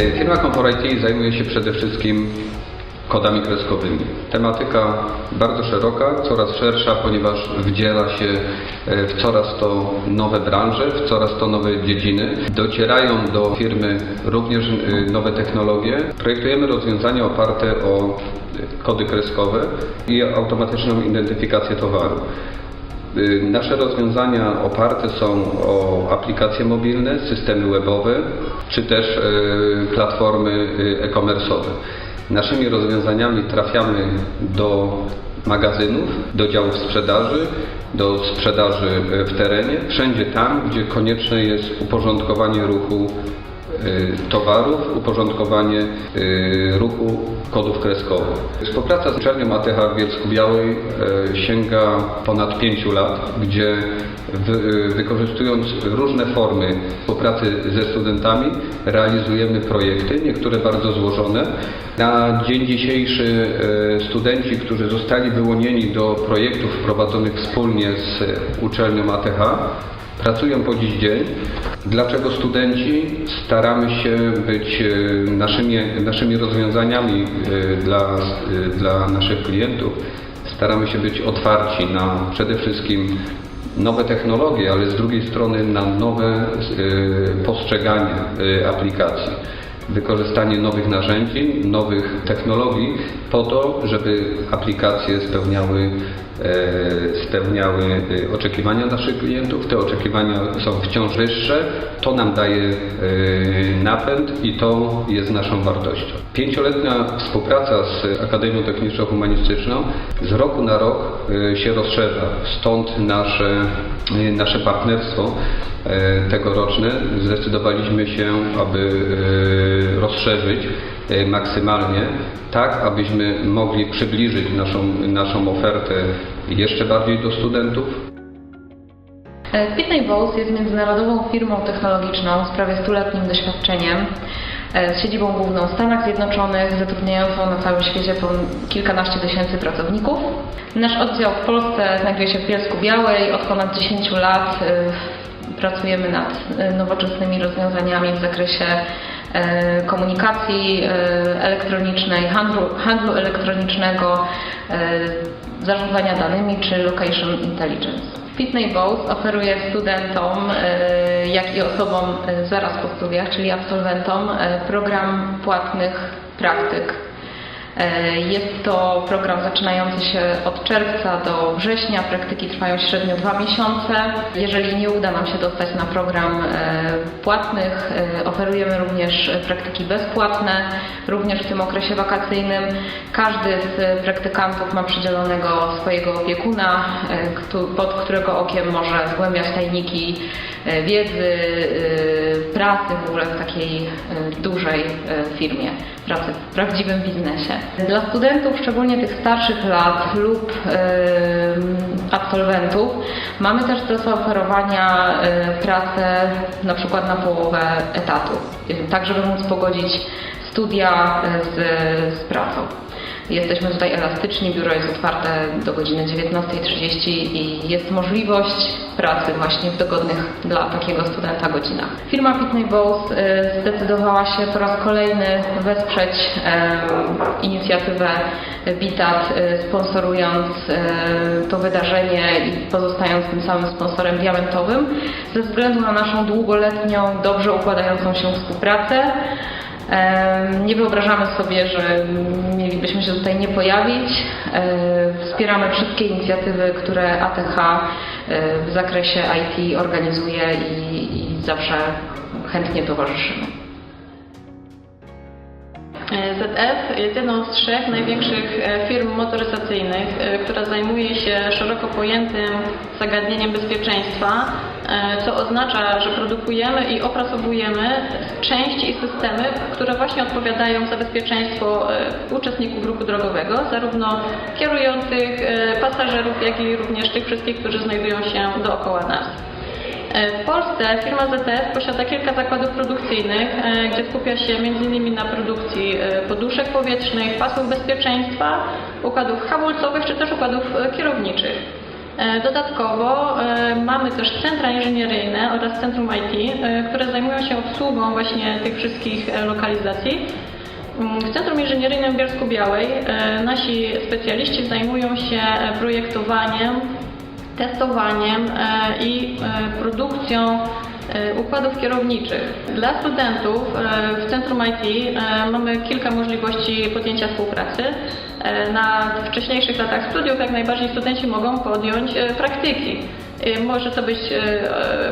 Firma Comfort IT zajmuje się przede wszystkim kodami kreskowymi. Tematyka bardzo szeroka, coraz szersza, ponieważ wdziela się e, w coraz to nowe branże, w coraz to nowe dziedziny. Docierają do firmy również e, nowe technologie. Projektujemy rozwiązania oparte o e, kody kreskowe i automatyczną identyfikację towaru. Nasze rozwiązania oparte są o aplikacje mobilne, systemy webowe czy też y, platformy y, e-commerce'owe. Naszymi rozwiązaniami trafiamy do magazynów, do działów sprzedaży, do sprzedaży y, w terenie, wszędzie tam, gdzie konieczne jest uporządkowanie ruchu towarów, uporządkowanie y, ruchu kodów kreskowych. Współpraca z uczelnią ATH w Bielsku Białej y, sięga ponad 5 lat, gdzie wy, y, wykorzystując różne formy współpracy ze studentami realizujemy projekty, niektóre bardzo złożone. Na dzień dzisiejszy y, studenci, którzy zostali wyłonieni do projektów prowadzonych wspólnie z uczelnią ATH, Pracują po dziś dzień. Dlaczego studenci? Staramy się być e, naszymi, naszymi rozwiązaniami e, dla, e, dla naszych klientów. Staramy się być otwarci na przede wszystkim nowe technologie, ale z drugiej strony na nowe postrzeganie aplikacji wykorzystanie nowych narzędzi, nowych technologii po to, żeby aplikacje spełniały, e, spełniały e, oczekiwania naszych klientów. Te oczekiwania są wciąż wyższe, to nam daje e, napęd i to jest naszą wartością. Pięcioletnia współpraca z Akademią Techniczno-Humanistyczną z roku na rok się rozszerza, stąd nasze, nasze partnerstwo tegoroczne. Zdecydowaliśmy się, aby rozszerzyć e, maksymalnie, tak abyśmy mogli przybliżyć naszą, naszą ofertę jeszcze bardziej do studentów, Pitney Bowes jest międzynarodową firmą technologiczną z prawie stuletnim doświadczeniem, e, z siedzibą główną w Stanach Zjednoczonych, zatrudniającą na całym świecie kilkanaście tysięcy pracowników. Nasz oddział w Polsce znajduje się w Bielsku Białej. Od ponad 10 lat e, pracujemy nad e, nowoczesnymi rozwiązaniami w zakresie e, komunikacji e, elektronicznej, handlu, handlu elektronicznego, e, zarządzania danymi czy location intelligence. Pitney Bowes oferuje studentom, e, jak i osobom e, zaraz po studiach, czyli absolwentom, e, program płatnych praktyk. E, Jest to program zaczynający się od czerwca do września. Praktyki trwają średnio dwa miesiące. Jeżeli nie uda nam się dostać na program e, płatnych, e, oferujemy również praktyki bezpłatne, również w tym okresie wakacyjnym. Każdy z praktykantów ma przydzielonego swojego opiekuna, pod którego okiem może zgłębiać tajniki wiedzy, pracy w ogóle w takiej e, dużej e, firmie, pracy w prawdziwym biznesie. Dla studentów, szczególnie tych starszych lat lub e, absolwentów, mamy też do zaoferowania pracę na przykład na połowę etatu, tak żeby móc pogodzić studia z, z pracą. Jesteśmy tutaj elastyczni, biuro jest otwarte do godziny 19.30 i jest możliwość pracy właśnie w dogodnych dla takiego studenta godzinach. Firma Pitney Bowes e, zdecydowała się po raz kolejny wesprzeć e, inicjatywę Bitat, e, sponsorując to wydarzenie i pozostając tym samym sponsorem diamentowym ze względu na naszą długoletnią, dobrze układającą się współpracę. Nie wyobrażamy sobie, że mielibyśmy się tutaj nie pojawić. Wspieramy wszystkie inicjatywy, które ATH w zakresie IT organizuje i zawsze chętnie towarzyszymy. ZF jest jedną z trzech największych e, firm motoryzacyjnych, e, która zajmuje się szeroko pojętym zagadnieniem bezpieczeństwa, e, co oznacza, że produkujemy i opracowujemy części i systemy, które właśnie odpowiadają za bezpieczeństwo uczestników ruchu drogowego, zarówno kierujących, pasażerów, jak i również tych wszystkich, którzy znajdują się dookoła nas. W Polsce firma ZF posiada kilka zakładów produkcyjnych, e, gdzie skupia się m.in. na produkcji e, poduszek powietrznych, pasów bezpieczeństwa, układów hamulcowych czy też układów e, kierowniczych. E, Dodatkowo e, mamy też centra inżynieryjne oraz centrum IT, e, które zajmują się obsługą właśnie tych wszystkich e, lokalizacji. Mm, W Centrum Inżynieryjnym w Bielsku Białej e, nasi specjaliści zajmują się e, projektowaniem, testowaniem e, i e, produkcją e, układów kierowniczych. Dla studentów w Centrum IT mamy kilka możliwości podjęcia współpracy. Na wcześniejszych latach studiów jak najbardziej studenci mogą podjąć praktyki. E, Może to być e,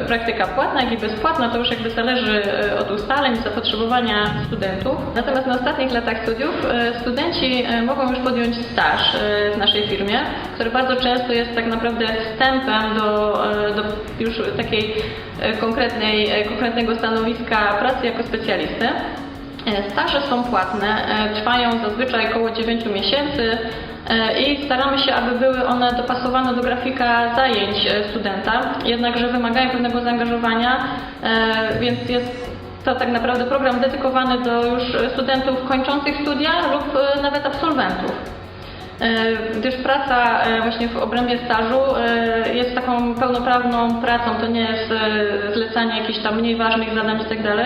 e, praktyka płatna, jak i bezpłatna, to już jakby zależy od ustaleń zapotrzebowania studentów. Natomiast na ostatnich latach studiów studenci mogą już podjąć staż w naszej firmie, który bardzo często jest tak naprawdę wstępem do, do już takiej konkretnej, konkretnego stanowiska pracy jako specjalisty. Staże są płatne, trwają zazwyczaj około 9 miesięcy i staramy się, aby były one dopasowane do grafika zajęć e, studenta, jednakże wymagają pewnego zaangażowania, e, więc jest to tak naprawdę program dedykowany do już studentów kończących studia lub e, nawet absolwentów. E, gdyż praca e, właśnie w obrębie stażu e, jest taką pełnoprawną pracą, to nie jest e, zlecanie jakichś tam mniej ważnych zadań itd.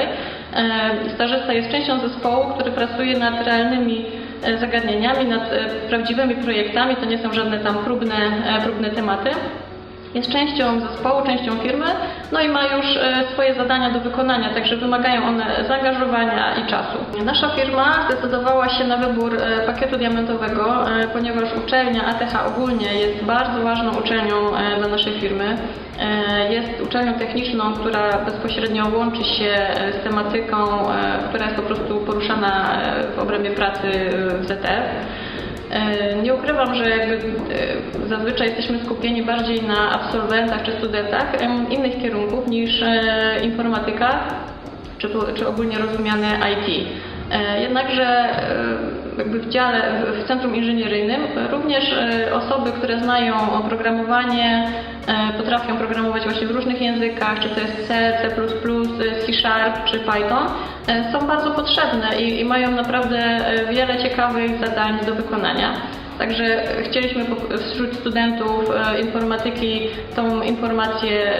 E, Stażysta jest częścią zespołu, który pracuje nad realnymi e, zagadnieniami, nad e, prawdziwymi projektami, to nie są żadne tam próbne, e, próbne tematy. Jest częścią zespołu, częścią firmy, no i ma już e, swoje zadania do wykonania, także wymagają one zaangażowania i czasu. Nasza firma zdecydowała się na wybór e, pakietu diamentowego, e, ponieważ uczelnia ATH ogólnie jest bardzo ważną uczelnią dla naszej firmy. Jest uczelnią techniczną, która bezpośrednio łączy się z tematyką, która jest po prostu poruszana w obrębie pracy w ZF. E, Nie ukrywam, że e, zazwyczaj jesteśmy skupieni bardziej na absolwentach czy studentach innych kierunków niż e, informatyka czy, czy ogólnie rozumiane IT. Jednakże jakby w dziale, w- centrum inżynieryjnym również e, osoby, które znają oprogramowanie, e, potrafią programować właśnie w różnych językach, czy to jest C, C++, C Sharp czy Python, e, są bardzo potrzebne i, i mają naprawdę wiele ciekawych zadań do wykonania. Także chcieliśmy wśród studentów informatyki tą informację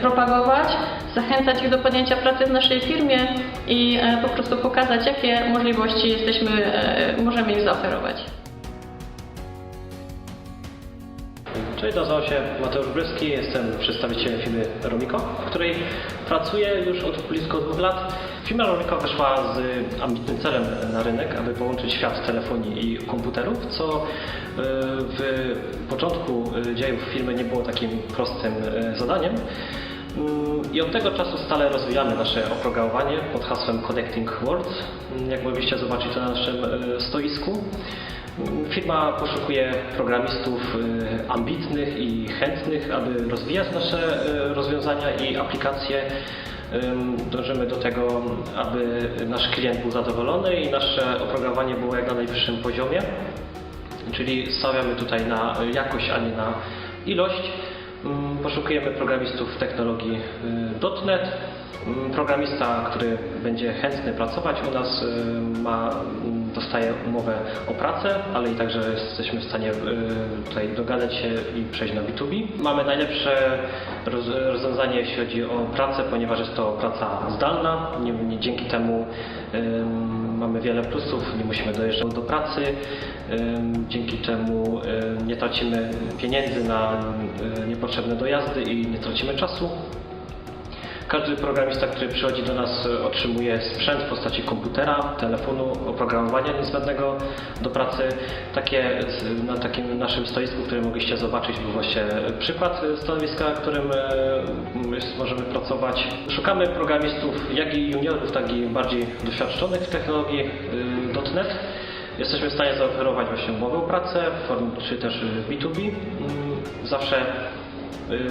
propagować, zachęcać ich do podjęcia pracy w naszej firmie i e, po prostu pokazać, jakie możliwości jesteśmy, e, możemy im zaoferować. Cześć, nazywam się Mateusz Bryski, jestem przedstawicielem firmy Romiko, w której pracuję już od blisko dwóch lat. Firma Romiko wyszła z ambitnym celem na rynek, aby połączyć świat telefonii i komputerów, co e, w początku dziejów firmy nie było takim prostym zadaniem. Mm, I od tego czasu stale rozwijamy nasze oprogramowanie pod hasłem Connecting World. Mm, Jak mogliście zobaczyć na naszym e, stoisku. Firma poszukuje programistów y, ambitnych i chętnych, aby rozwijać nasze y, rozwiązania i aplikacje. Ym, Dążymy do tego, aby nasz klient był zadowolony i nasze oprogramowanie było jak na najwyższym poziomie. Czyli stawiamy tutaj na jakość, a nie na ilość. Mm, Poszukujemy programistów technologii y, .NET. Mm, Programista, który będzie chętny pracować u nas, y, ma, mm, dostaje umowę o pracę, ale i także jesteśmy w stanie y, tutaj dogadać się i przejść na B2B. Mamy najlepsze roz- rozwiązanie, jeśli chodzi o pracę, ponieważ jest to praca zdalna. Dzięki temu mamy wiele plusów, nie musimy dojeżdżać do pracy. Dzięki ym, nie tracimy pieniędzy na niepotrzebne dojazdy i nie tracimy czasu. Każdy programista, który przychodzi do nas, y, otrzymuje sprzęt w postaci komputera, telefonu, oprogramowania niezbędnego do pracy. Takie z- na takim naszym stoisku, które mogliście zobaczyć, był właśnie przykład y, stanowiska, którym możemy pracować. Szukamy programistów, jak i juniorów, tak i bardziej doświadczonych w technologii .NET. Jesteśmy w stanie zaoferować właśnie umowę o pracę, czy też B2B. Mm, Zawsze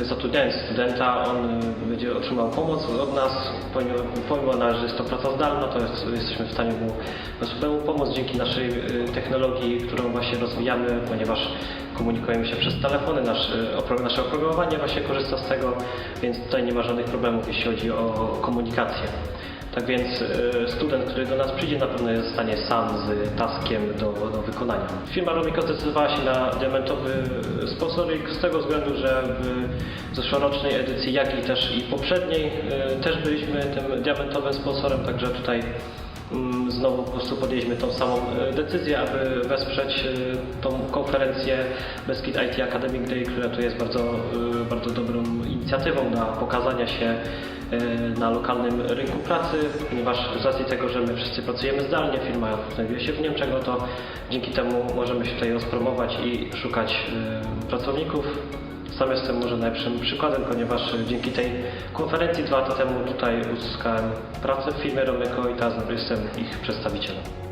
zatrudniając studenta, on y, będzie otrzymał pomoc od nas, pomimo, pomimo że jest to praca zdalna, to jest, jesteśmy w stanie mu mu pomóc dzięki naszej y, technologii, którą właśnie rozwijamy, ponieważ komunikujemy się przez telefony, nasz, y, nasze oprogramowanie właśnie korzysta z tego, więc tutaj nie ma żadnych problemów, jeśli chodzi o komunikację. Tak więc e, student, który do nas przyjdzie, na pewno jest w stanie sam z taskiem do, do wykonania. Firma Romico zdecydowała się na diamentowy sponsoring z tego względu, że w zeszłorocznej edycji, jak i też i poprzedniej e, też byliśmy tym diamentowym sponsorem, także tutaj Znowu po prostu podjęliśmy tą samą e, decyzję, aby wesprzeć e, tą konferencję Beskid IT Academic Day, która tu jest bardzo, e, bardzo dobrą inicjatywą dla pokazania się na lokalnym rynku pracy, ponieważ z racji tego, że my wszyscy pracujemy zdalnie, firma znajduje się w Niemczech, no to dzięki temu możemy się tutaj rozpromować i szukać pracowników. Sam jestem może najlepszym przykładem, ponieważ dzięki tej konferencji dwa lata temu tutaj uzyskałem pracę w firmie Romeco i teraz jestem ich przedstawicielem.